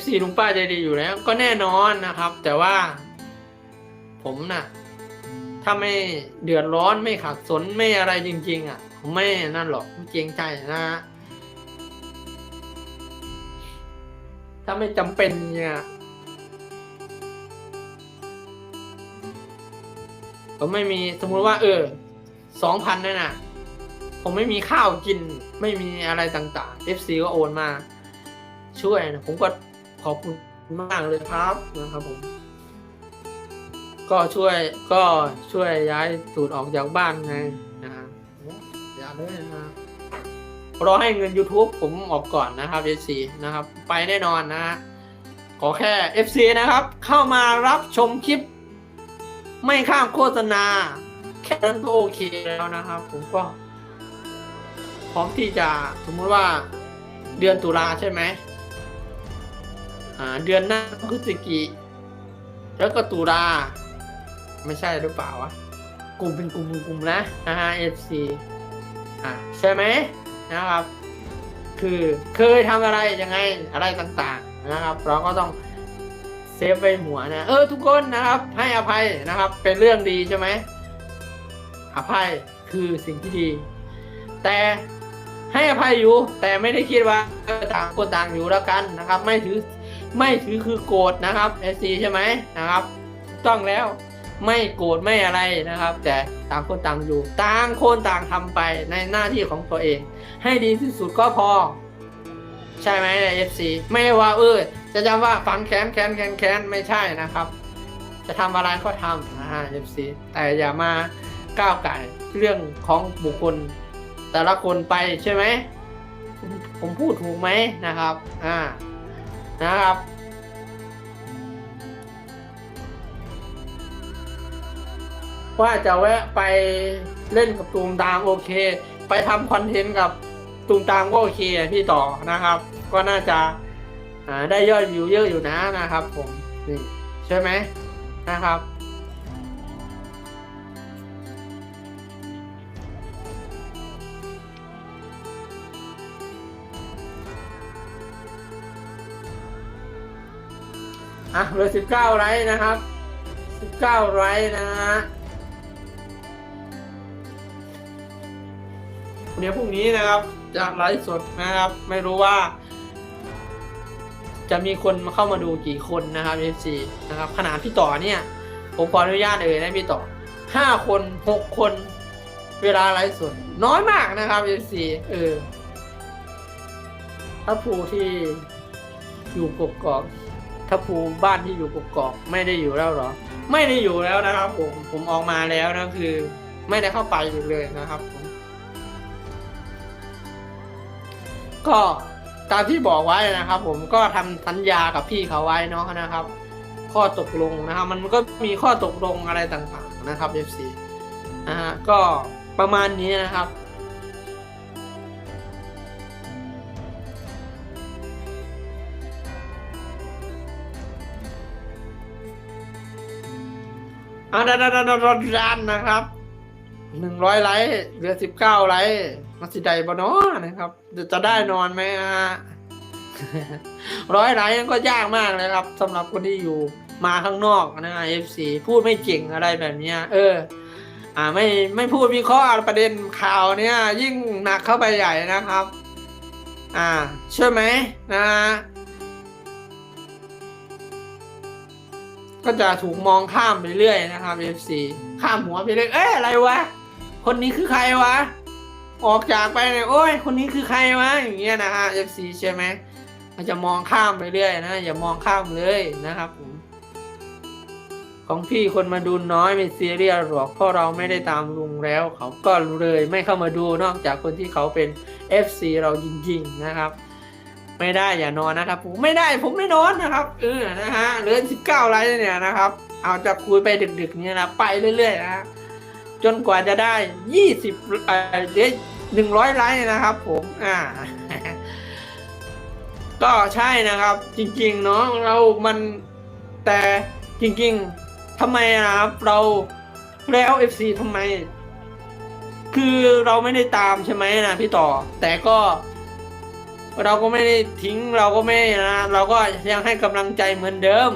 FC ลุงป้าใจดีอยู่แล้ว ก็แน่นอนนะครับ แต่ว่า ผมน่ะ ถ้าไม่เดือดร้อนไม่ขัดสนไม่อะไรจริง ๆ อะ ผมไม่นั่นหรอกไม่เกรงใจนะฮะถ้าไม่จำเป็นเนี่ยผมไม่มีสมมุติว่าเออสองพันนั่นน่ะ ผมไม่มีข้าวกิน ไม่มีอะไรต่างๆ FC ก็โอนมา ช่วยนะผมก็ ขอบคุณมากเลยครับนะครับผม ก็ช่วยก็ช่วยย้ายตูดออกจากบ้านไงนะฮะอย่าเลยนะครับรอให้เงิน YouTube ผมออกก่อนนะครับ FC นะครับ ไปแน่นอนนะฮะขอแค่ FC นะครับ เข้ามารับชมคลิป ไม่ข้ามโฆษณา แค่นั้นก็โอเคแล้วนะครับ ผมก็ พร้อมที่จะสมมุติว่าเดือนตุลาใช่ไหมอ่า เดือนหน้าพฤศจิกิแล้วก็ตุลาไม่ใช่หรือเปล่าวะกลุ่มเป็นกลุ่มเป็นกลุ่มนะนะฮะ FC อ่าใช่ไหมนะครับ คือเคยทำอะไรยังไงอะไรต่างๆนะครับ เราก็ต้องเซฟไว้หัวนะเออทุกคนนะครับ ให้อภัยนะครับ เป็นเรื่องดีใช่ไหมอภัยคือสิ่งที่ดี แต่ให้อภัยอยู่ แต่ไม่ได้คิดว่าต่างคนต่างอยู่แล้วกันนะครับ ไม่ถือ ไม่ถือคือโกรธนะครับเอซีใช่ไหมนะครับ ต้องแล้วไม่โกรธไม่อะไรนะครับ แต่ต่างคนต่างอยู่ ต่างคนต่างทำไปในหน้าที่ของตัวเอง ให้ดีที่สุดก็พอ ใช่ไหมเอฟซีไม่ว่าเออจะจำว่าฝังแขนแขนแขนแขนไม่ใช่นะครับ จะทำอะไรก็ทำนะฮะเอฟซีแต่อย่ามาก้าวไก่เรื่องของบุคคล แต่ละคนไปใช่ไหมผมพูดถูกไหมนะครับ อ่า นะครับ ว่าจะแวะไปเล่นกับตูมตามโอเค ไปทำคอนเทนต์กับตูมตามก็โอเคพี่ต่อนะครับ ก็น่าจะได้ยอดวิวเยอะอยู่นะนะครับ ผมนี่ใช่ไหมนะครับ อะเหลือสิบเก้าไลค์นะครับสิบเก้าไลค์นะฮะเดี๋ยวพรุ่งนี้นะครับ จะไลฟ์สดนะครับ ไม่รู้ว่า จะมีคนมาเข้ามาดูกี่คนนะครับ FC นะครับ ขนาดพี่ต่อเนี่ย ผมขออนุญาตเอ่ยนะพี่ต่อห้าคนหกคน เวลาไลฟ์สดน้อยมากนะครับ FC เออถ้าผู้ที่อยู่กกอก ถ้าภูบ้านที่อยู่กกอกไม่ได้อยู่แล้วเหรอ ไม่ได้อยู่แล้วนะครับ ผมผมออกมาแล้วนะคือ ไม่ได้เข้าไปอีกเลยนะครับผมก็ตามที่บอกไว้นะครับ ผมก็ทำสัญญากับพี่เขาไว้เนาะนะครับ ข้อตกลงนะครับ มันก็มีข้อตกลงอะไรต่างๆนะครับ FC นะฮะก็ประมาณนี้นะครับ อ่าดันดันดันดันดันนะครับหนึ่งร้อยไลค์เหลือสิบเก้าไลค์มาสิได้บ่นาะนะครับจะได้นอนไหมอะร้อยไลค์ก็ยากมากเลยครับสำหรับคนที่อยู่มาข้างนอกนะ FC พูดไม่เก่งอะไรแบบเนี้ยเออ อ่าไม่ไม่พูดวิเคราะห์ประเด็นข่าวเนี้ยยิ่งหนักเข้าไปใหญ่นะครับ อ่าช่ไหมนะ ก็จะถูกมองข้ามไปเรื่อยนะครับ FC ข้ามหัวไปเรื่อยเอ๊ะอะไรวะ คนนี้คือใครวะ ออกจากไปเนี่ยโอ้ยคนนี้คือใครวะอย่างเงี้ยนะฮะ FC ใช่ไหมมันจะมองข้ามไปเรื่อยนะอย่ามองข้ามเลยนะครับผมของพี่คนมาดูน้อยไม่ซีเรียสหรอกเพราะเราไม่ได้ตามลุงแล้ว เขาก็เลยไม่เข้ามาดูนอกจากคนที่เขาเป็น FC เราจริงๆนะครับ ไม่ได้อย่านอนนะครับผมไม่ได้ผมไม่นอนนะครับเออนะฮะเหลือสิบเก้าไลค์เนี่ยนะครับ เอาจะคุยไปดึกๆเนี่ยนะไปเรื่อยๆนะจนกว่าจะได้ยี่สิบเอ่อเดี๋ยวหนึ่งร้อยไลค์นะครับผมอ่าก็ใช่นะครับ จริงๆเนาะเรามันแต่จริงๆทำไมนะครับเราแล้ว FC ทำไม คือเราไม่ได้ตามใช่ไหมนะพี่ต่อ แต่ก็ เราก็ไม่ได้ทิ้งเราก็ไม่นะเราก็ยังให้กำลังใจเหมือนเดิม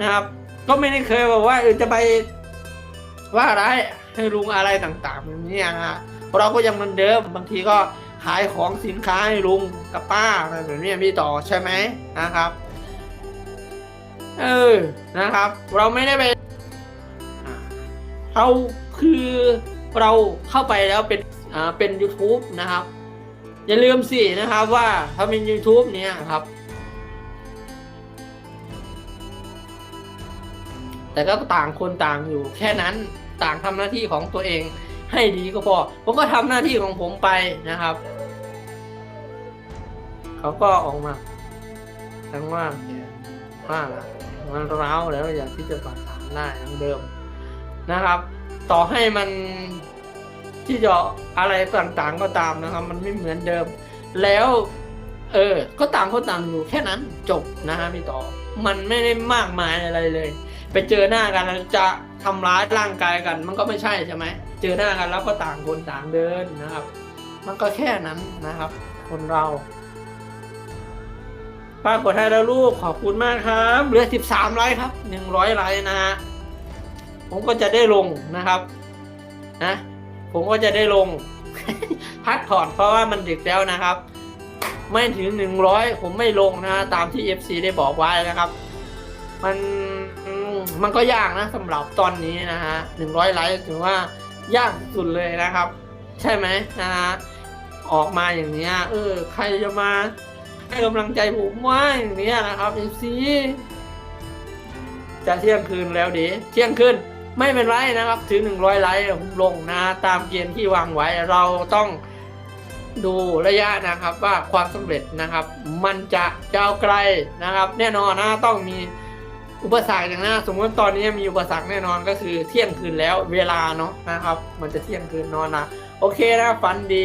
นะครับ ก็ไม่ได้เคยบอกว่าเออจะไปว่าอะไรายให้ลุงอะไรต่างๆแบบนี้นะฮะเราก็ยังเหมือนเดิม บางทีก็ขายของสินค้าให้ลุงกับป้าอะไรแบบนี้พี่ต่อใช่ไหมนะครับเออนะครับ เราไม่ได้ไปเราคือเราเข้าไปแล้วเป็นอ่าเป็น YouTube นะครับ อย่าลืมสินะครับว่าถ้าเป็น YouTube เนี้ยครับ แต่ก็ต่างคนต่างอยู่ แค่นั้นต่างทำหน้าที่ของตัวเองให้ดีก็พอ ผมก็ทำหน้าที่ของผมไปนะครับ เขาก็ออกมาทั้งว่าว่าละมันร้าวแล้วอย่างที่จะประสานได้ทั้งเดิมนะครับ ต่อให้มัน ที่จะอะไรต่างๆก็ตามนะครับ มันไม่เหมือนเดิม แล้ว เออ ก็ต่างคนต่างอยู่แค่นั้นจบนะฮะพี่ต่อ มันไม่ได้มากมายอะไรเลย ไปเจอหน้ากันจะทำร้ายร่างกายกัน มันก็ไม่ใช่ใช่ไหมเจอหน้ากันแล้วก็ต่างคนต่างเดินนะครับ มันก็แค่นั้นนะครับ คนเราป้ากดให้แล้วลูกขอบคุณมากครับเหลือสิบสามไลค์ครับหนึ่งร้อยไลค์นะฮะผมก็จะได้ลงนะครับนะ ผมก็จะได้ลง พักผ่อนเพราะว่ามันดึกแล้วนะครับ ไม่ถึงหนึ่งร้อยผมไม่ลงนะตามที่ FC ได้บอกไว้นะครับ มันมันก็ยากนะสำหรับตอนนี้นะฮะหนึ่งร้อยไลค์ถือว่ายากสุดเลยนะครับ ใช่ไหมนะฮะออกมาอย่างเนี้ยเออ ใครจะมาให้กำลังใจผมว่าอย่างเนี้ยนะครับ FC จะเที่ยงคืนแล้วดีเที่ยงคืน ไม่เป็นไรนะครับถึงหนึ่งร้อยไลค์ผมลงนะตามเกณฑ์ที่วางไว้เราต้องดูระยะนะครับว่าความสำเร็จนะครับ มันจะยาวไกลนะครับ แน่นอนนะต้องมีอุปสรรคอย่างนะสมมติตอนนี้มีอุปสรรคแน่นอนก็คือเที่ยงคืนแล้วเวลาเนาะนะครับ มันจะเที่ยงคืนนอนนะโอเคนะฝันดี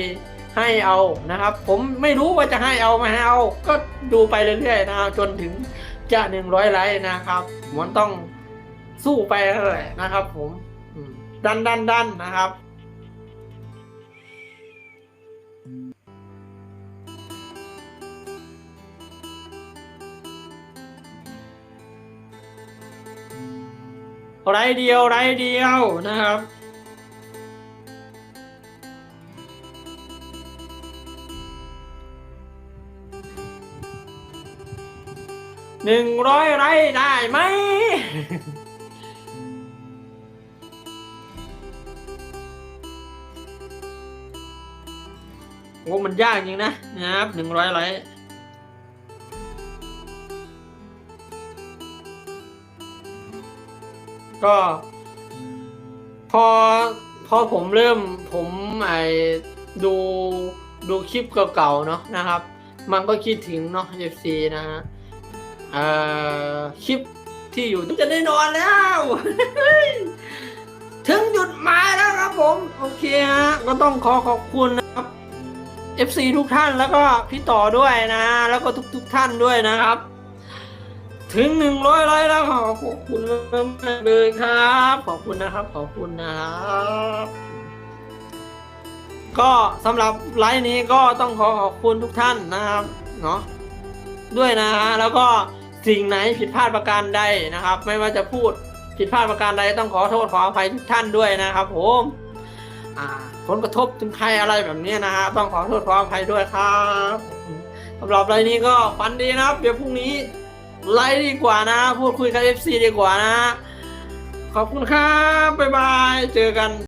ให้เอานะครับ ผมไม่รู้ว่าจะให้เอาไม่ให้เอา ก็ดูไปเรื่อยๆนะครับจนถึงจะหนึ่งร้อยไลค์นะครับมันต้อง สู้ไปเลยนะครับผมดันดันดันนะครับไรเดียวไรเดียวนะครับ หนึ่งร้อยไรได้ไหม โอ้มันยากจริงนะนะครับหนึ่งร้อยไลค์ก็ พอพอผมเริ่มผมไอดูดูคลิปเก่าๆเนาะนะครับ มันก็คิดถึงเนาะ FC นะฮะเอ่อคลิปที่อยู่จะได้นอนแล้ว ถึงหยุดมาแล้วครับผม โอเคฮะก็ต้องขอขอบคุณนะ FC ทุกท่านแล้วก็พี่ต่อด้วยนะ แล้วก็ทุกๆทท่านด้วยนะครับ ถึงหนึ่งร้อยไลค์แล้วขอบคุณมากเลยครับ ขอบคุณนะครับขอบคุณนะครับก็สำหรับไลฟ์นี้ก็ต้องขอขอบคุณทุกท่านนะครับเนาะด้วยนะฮะแล้วก็สิ่งไหนผิดพลาดประการใดนะครับ ไม่ว่าจะพูดผิดพลาดประการใดต้องขอโทษขออภัยทุกท่านด้วยนะครับผม ผลกระทบถึงใครอะไรแบบนี้นะฮะต้องขอโทษขออภัยด้วยครับสำหรับไลฟ์นี้ก็ฟันดีนะครับ เดี๋ยวพรุ่งนี้ไลฟ์ดีกว่านะ พูดคุยกับ FC ดีกว่านะ ขอบคุณครับ บ๊ายบาย เจอกัน